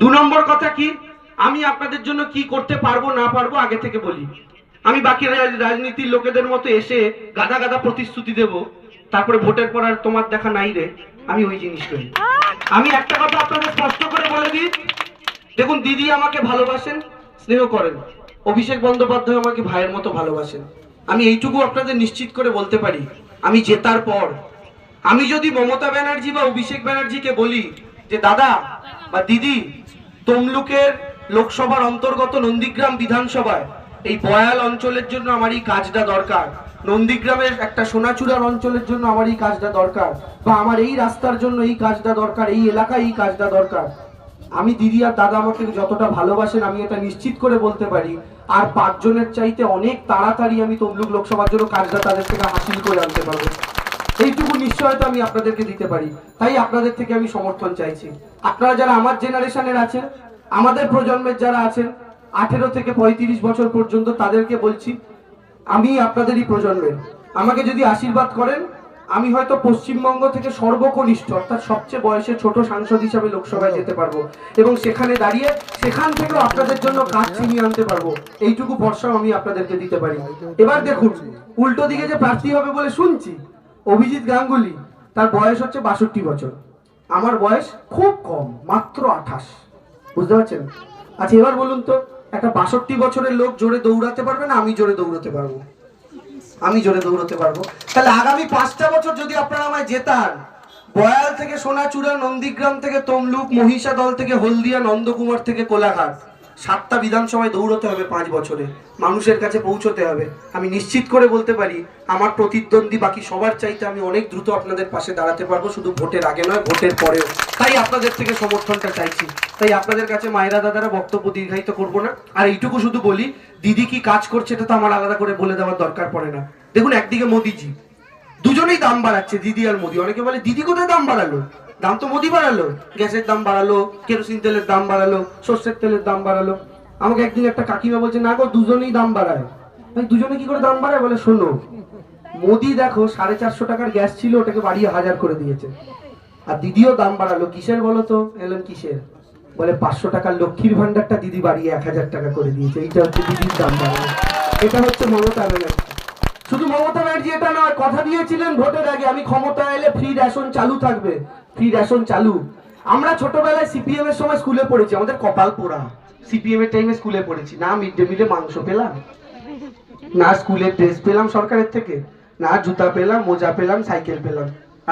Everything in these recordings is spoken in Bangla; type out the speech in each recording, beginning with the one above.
দু নম্বর কথা কি? আমি আপনাদের জন্য কি করতে পারব, না পারব আগে থেকে বলি। আমি বাকি রাজনীতির লোকেদের মতো এসে গাদা গাদা প্রতিশ্রুতি দেব। তারপরে ভোটের পর আর তোমার দেখা নাই রে। আমি ওই জিনিস করি আমি একটা কথা আপনাদের স্পষ্ট করে বলে দিই। দেখুন, দিদি আমাকে ভালোবাসেন, স্নেহ করেন। অভিষেক বন্দ্যোপাধ্যায় আমাকে ভাইয়ের মতো ভালোবাসেন। আমি এইটুকু আপনাদের নিশ্চিত করে বলতে পারি। আমি জেতার পর। আমি যদি মমতা ব্যানার্জি বা অভিষেক ব্যানার্জিকে বলি যে, দাদা বা দিদি, তমলুকের লোকসভার অন্তর্গত নন্দীগ্রাম বিধানসভায় এই বয়াল অঞ্চলের জন্য আমার এই কাজটা দরকার। নন্দীগ্রামের একটা সোনাচূড়ার অঞ্চলের জন্য আমার এই কাজটা দরকার বা আমার এই রাস্তার জন্য এই কাজটা দরকার, এই এলাকায় এই কাজটা দরকার। আমি দিদি আর দাদা আমাকে যতটা ভালোবাসেন আমি এটা নিশ্চিত করে বলতে পারি। আর পাঁচজনের চাইতে অনেক তাড়াতাড়ি আমি তমলুক লোকসভার জন্য কাজটা তাদের থেকে হাসিল করে আনতে পারব। এইটুকু নিশ্চয়তা আমি আপনাদেরকে দিতে পারি। তাই আপনাদের থেকে আমি সমর্থন চাইছি। আপনারা যারা আমার জেনারেশনের আছেন, আমাদের প্রজন্মের যারা আছেন, আঠেরো থেকে পঁয়ত্রিশ বছর পর্যন্ত তাদেরকে বলছি, আমি আপনাদেরই প্রজন্মের। আমাকে যদি আশীর্বাদ করেন, আমি হয়তো পশ্চিমবঙ্গ থেকে সর্বকনিষ্ঠ, অর্থাৎ সবচেয়ে বয়সে ছোট সাংসদ হিসাবে লোকসভায় যেতে পারব। এবং সেখানে দাঁড়িয়ে সেখান থেকেও আপনাদের জন্য কাজ ছিনিয়ে আনতে পারব। এইটুকু ভরসাও আমি আপনাদেরকে দিতে পারি। এবার দেখুন, উল্টো দিকে যে প্রার্থী হবে বলে শুনছি অভিজিৎ গাঙ্গুলি, তার বয়স হচ্ছে বাষট্টি বছর। আমার বয়স খুব কম, মাত্র আঠাশ। বুঝতে পারছেন? আচ্ছা এবার বলুন তো, একটা বাষট্টি বছরের লোক জোরে দৌড়াতে পারবে না আমি জোরে দৌড়াতে পারব? আমি জোরে দৌড়াতে পারব। তাহলে আগামী পাঁচটা বছর যদি আপনারা আমায় জেতান, বয়াল থেকে সোনাচূড়া, নন্দীগ্রাম থেকে তমলুক মহিষা দল থেকে হলদিয়া, নন্দকুমার থেকে কোলাঘাট সাতটা বিধানসভায় দৌড়তে হবে পাঁচ বছরে। মানুষের কাছে পৌঁছতে হবে। আমি নিশ্চিত করে বলতে পারি, আমার প্রতিদ্বন্দ্বী বাকি সবার চাইতে আমি অনেক দ্রুত আপনাদের পাশে দাঁড়াতে পারব, শুধু ভোটের আগে নয়, ভোটের পরেও। তাই আপনাদের থেকে সমর্থনটা চাইছি। তাই আপনাদের কাছে মায়েরা দাদারা বক্তব্য দীর্ঘায়িত করব না। আর এইটুকু শুধু বলি, দিদি কি কাজ করছে এটা তো আমার আলাদা করে বলে দেওয়ার দরকার পড়ে না। দেখুন, একদিকে মোদিজি, দুজনেই দাম বাড়াচ্ছে, দিদি আর মোদি। অনেকে বলে, দিদি কোথায় দাম বাড়ালো? দাম তো মোদি বাড়ালো, গ্যাসের দাম বাড়ালো, কেরোসিন তেলের দাম বাড়ালো, সর্ষের তেলের দাম বাড়ালো। আমাকে একদিন একটা কাকিমা বলছে, না গো, দুজনেই দাম বাড়ায়। দুজনে কি করে দাম বাড়ায়? বলে, শোনো, মোদি দেখো, সাড়ে চারশো টাকার গ্যাস ছিল, ওটাকে বাড়িয়ে হাজার করে দিয়েছে। আর দিদিও দাম বাড়ালো, কিসের বলো তো? এলেন কিসের? বলে, পাঁচশো টাকার লক্ষ্মীর ভান্ডারটা দিদি বাড়িয়ে এক হাজার টাকা করে দিয়েছে। এইটা হচ্ছে দিদির দাম বাড়ানো। এটা হচ্ছে মমতা ব্যানার্জি। শুধু মমতা ব্যানার্জি এটা নয়, কথা দিয়েছিলেন ভোটের আগে, আমি ক্ষমতা এলে ফ্রি রেশন চালু থাকবে। ফ্রি রেশন চালু। আমরা ছোটবেলায় সিপিএম এর সময় স্কুলে পড়েছি, আমাদের কপাল পোড়া। সিপিএম এর টাইমে স্কুলে পড়েছি। না মিড ডে মিলে মাংস পেলাম, না স্কুলে ড্রেস পেলাম সরকারের থেকে, না জুতা পেলাম, মোজা পেলাম, সাইকেল পেলাম।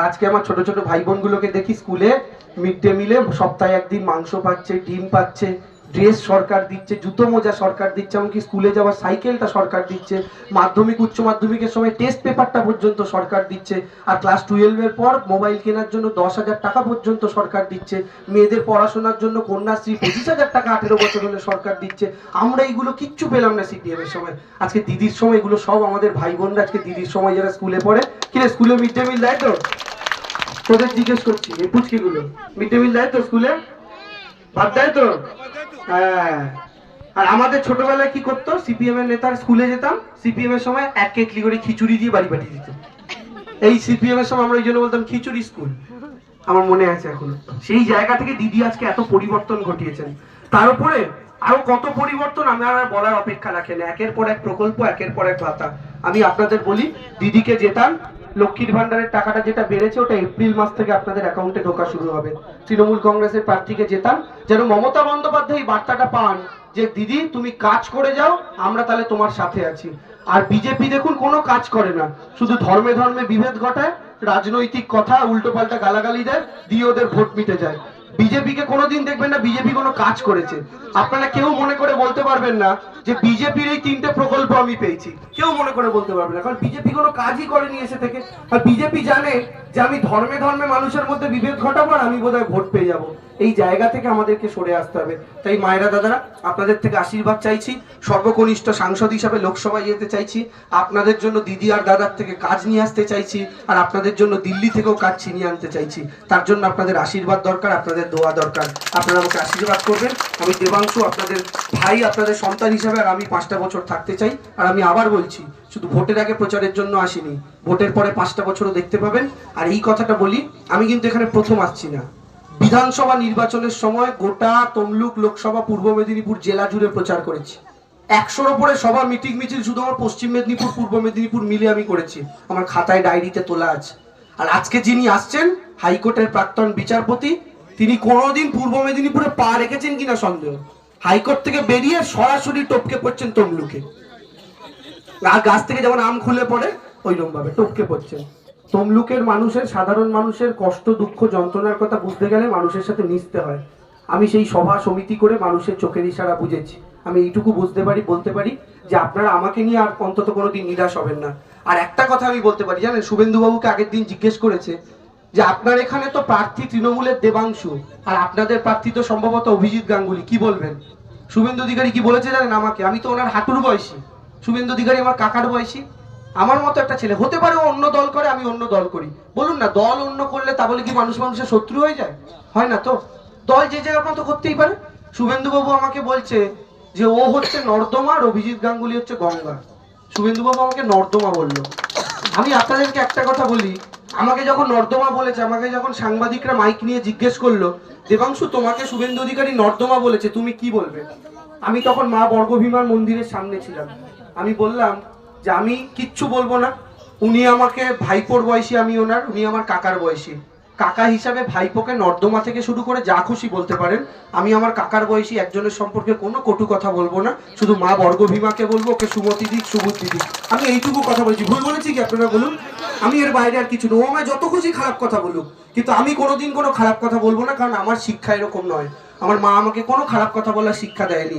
আজকে আমার ছোট ছোট ভাই বোনগুলোকে দেখি স্কুলে মিড ডে মিলে সপ্তাহে একদিন মাংস পাচ্ছে, ডিম পাচ্ছে ড্রেস সরকার দিচ্ছে, জুতো মোজা সরকার দিচ্ছে, এমনকি স্কুলে যাওয়ার সাইকেলটা সরকার দিচ্ছে, মাধ্যমিক, উচ্চ মাধ্যমিকের সময় টেস্ট পেপারটা পর্যন্ত সরকার দিচ্ছে, আর ক্লাস টুয়েলভের পর মোবাইল কেনার জন্য দশ হাজার টাকা পর্যন্ত সরকার দিচ্ছে, মেয়েদের পড়াশোনার জন্য কন্যাশ্রী পঁচিশ হাজার টাকা আঠেরো বছর হলে সরকার দিচ্ছে, আমরা এইগুলো কিচ্ছু পেলাম না সিপিএম এর সময়, আজকে দিদির সময় এগুলো সব আমাদের ভাই বোনরা আজকে দিদির সময় যারা স্কুলে পড়ে কিরে স্কুলে মিড ডে মিল দেয় তো? তোদের জিজ্ঞেস করছি, এই পুচকিগুলো মিড ডে মিল দেয় তো স্কুলে ভাত দেয় তো? হ্যাঁ। আর আমাদের ছোটবেলায় কি করতো? সিপিএম এর নেতার স্কুলে যেতাম সিপিএম এর সময় এক কেটলি করে খিচুড়ি দিয়ে বাড়ি পাঠিয়ে দিত। এই সিপিএম এর সময় আমরা ওই জন্য বলতাম খিচুড়ি স্কুল। আমার মনে আছে এখন। সেই জায়গা থেকে দিদি আজকে এত পরিবর্তন ঘটিয়েছেন। তার উপরে আরও কত পরিবর্তন আমার আর বলার অপেক্ষা রাখে না। একের পর এক প্রকল্প, একের পর এক ভাতা। আমি আপনাদের বলি, দিদিকে জেতান লক্ষ্মীর ভান্ডারের টাকাটা যেটা বেড়েছে ওটা এপ্রিল মাস থেকে আপনাদের অ্যাকাউন্টে ঢোকা শুরু হবে। তৃণমূল কংগ্রেসের প্রার্থীকে জেতান। যেন মমতা বন্দ্যোপাধ্যায় বার্তাটা পান যে, দিদি, তুমি কাজ করে যাও, আমরা তাহলে তোমার সাথে আছি। আর বিজেপি দেখুন, কোনো কাজ করে না। শুধু ধর্মে ধর্মে বিভেদ ঘটায়, রাজনৈতিক কথা, উল্টোপাল্টা গালাগালি দেয়, দিয়ে ওদের ভোট মিটে যায়। বিজেপিকে কোনোদিন দেখবেন না, বিজেপি কোনো কাজ করেছে। আপনারা কেউ মনে করে বলতে পারবেন না যে বিজেপির এই তিনটে প্রকল্প আমি পেয়েছি। কেউ মনে করে বলতে পারবে না, কারণ বিজেপি কোনো কাজই করেনি এসে থেকে। আর বিজেপি জানে যে আমি ধর্মে ধর্মে মানুষের মধ্যে বিভেদ ঘটাবো আর আমি বোধহয় ভোট পেয়ে যাব। এই জায়গা থেকে আমাদেরকে সরে আসতে হবে। তাই মায়েরা, দাদারা, আপনাদের থেকে আশীর্বাদ চাইছি। সর্বকনিষ্ঠ সাংসদ হিসাবে লোকসভায় যেতে চাইছি। আপনাদের জন্য দিদি আর দাদার থেকে কাজ নিয়ে আসতে চাইছি। আর আপনাদের জন্য দিল্লি থেকেও কাজ ছিনিয়ে আনতে চাইছি। তার জন্য আপনাদের আশীর্বাদ দরকার, আপনাদের দোয়া দরকার। আপনারা আমাকে আশীর্বাদ করবেন। আমি দেবাংশু আপনাদের ভাই, আপনাদের সন্তান হিসাবে আর আমি পাঁচটা বছর থাকতে চাই। আর আমি আবার বলছি, শুধু ভোটের আগে প্রচারের জন্য আসিনি। ভোটের পরে পাঁচটা বছরও দেখতে পাবেন। আর এই কথাটা বলি, আমি কিন্তু এখানে প্রথম আসছি না। বিধানসভা নির্বাচনের সময় গোটা তমলুক লোকসভা পূর্ব মেদিনীপুর জেলা জুড়ে প্রচার করেছি। একশোর ওপরে সভা, মিটিং, মিছিল শুধু আমার পশ্চিম মেদিনীপুর, পূর্ব মেদিনীপুর মিলে আমি করেছি। আমার খাতায় ডায়েরিতে তোলা আছে। আর আজকে যিনি আসছেন, হাইকোর্টের প্রাক্তন বিচারপতি তিনি কোনোদিন পূর্ব মেদিনীপুরে পা রেখেছেন কিনা সন্দেহ? হাইকোর্ট থেকে বেরিয়ে সরাসরি টপকে পড়ছেন তমলুকে। আর গাছ থেকে যেমন আম খুলে পড়ে ওইরকম ভাবে টপকে পড়ছেন। তমলুকের মানুষের, সাধারণ মানুষের কষ্ট, দুঃখ, যন্ত্রণার কথা বুঝতে গেলে মানুষের সাথে মিশতে হয়। আমি সেই সভা সমিতি করে মানুষের চোখের ইশারা বুঝেছি। আমি এইটুকু বুঝতে পারি, বলতে পারি যে আপনারা আমাকে নিয়ে আর অন্তত কোনোদিন নিরাশ হবেন না। আর একটা কথা আমি বলতে পারি, জানেন, শুভেন্দুবাবুকে আগের দিন জিজ্ঞেস করেছে যে আপনার এখানে তো প্রার্থী তৃণমূলের দেবাংশু, আর আপনাদের প্রার্থী তো সম্ভবত অভিজিৎ গাঙ্গুলি, কি বলবেন? শুভেন্দু অধিকারী কি বলেছে জানেন আমাকে? আমি তো ওনার হাঁটুর বয়সী। শুভেন্দু অধিকারী আমার কাকার বয়সী। আমার মতো একটা ছেলে। হতে পারে অন্য দল করে, আমি অন্য দল করি। বলুন না, দল অন্য করলে তা বলে কি মানুষ মানুষের শত্রু হয়ে যায়? হয় না তো? দল যে জায়গার মতো করতেই পারে। শুভেন্দুবাবু আমাকে বলছে যে ও হচ্ছে নর্দমা আর অভিজিৎ গাঙ্গুলি হচ্ছে গঙ্গা। শুভেন্দুবাবু আমাকে নর্দমা বলল। আমি আপনাদেরকে একটা কথা বলি। আমাকে যখন নর্দমা বলেছে, আমাকে যখন সাংবাদিকরা মাইক নিয়ে জিজ্ঞেস করল, দেবাংশু, তোমাকে শুভেন্দু অধিকারী নর্দমা বলেছে, তুমি কি বলবে? আমি তখন মা বর্গভীমার মন্দিরের সামনে ছিলাম। আমি বললাম যে, আমি কিচ্ছু বলব না। উনি আমাকে ভাইপোর বয়সী, আমি ওনার, উনি আমার কাকার বয়সী। কাকা হিসাবে ভাইপোকে নর্দমা থেকে শুরু করে যা খুশি বলতে পারেন। আমি আমার কাকার বয়সী একজনের সম্পর্কে কোনো কটু কথা বলব না। শুধু মা বর্গভীমাকে বলব, ওকে সুমতি দিক, সুবুদ্ধি দিক। আমি এইটুকু কথা বলছি। ভুল বলেছি কি আপনারা বলুন? আমি এর বাইরে আর কিছু না ও আমায় যত খুশি খারাপ কথা বলুক। কিন্তু আমি কোনোদিন কোনো খারাপ কথা বলব না, কারণ আমার শিক্ষা এরকম নয়। আমার মা আমাকে কোনো খারাপ কথা বলার শিক্ষা দেয়নি।